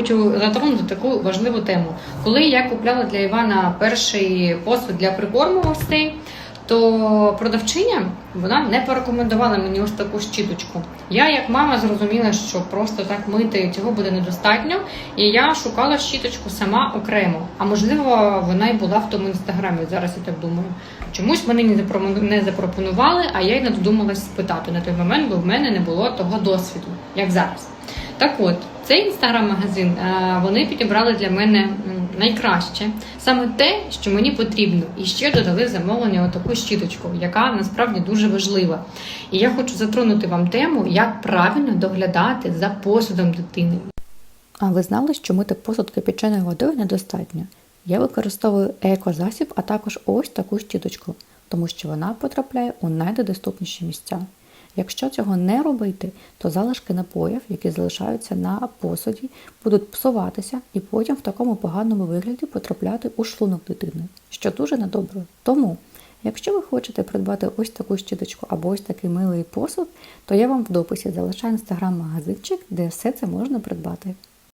Хочу затронути таку важливу тему. Коли я купляла для Івана перший посуд для прикорму ось цей, то продавчиня вона не порекомендувала мені ось таку щіточку. Я, як мама, зрозуміла, що просто так мити цього буде недостатньо, і я шукала щіточку сама окремо. А можливо, вона й була в тому інстаграмі. Зараз я так думаю. Чомусь не не запропонували, а я й не додумалась спитати на той момент, бо в мене не було того досвіду, як зараз. Так от, цей інстаграм-магазин е, вони підібрали для мене найкраще саме те, що мені потрібно, і ще додали замовлення отаку щіточку, яка насправді дуже важлива. І я хочу затронути вам тему, як правильно доглядати за посудом дитини. А ви знали, що мити посуд кипяченою водою недостатньо? Я використовую екозасіб, а також ось таку щіточку, тому що вона потрапляє у найдоступніші місця. Якщо цього не робити, то залишки напоїв, які залишаються на посуді, будуть псуватися і потім в такому поганому вигляді потрапляти у шлунок дитини, що дуже недобре. Тому, якщо ви хочете придбати ось таку щіточку або ось такий милий посуд, то я вам в дописі залишаю інстаграм-магазинчик, де все це можна придбати.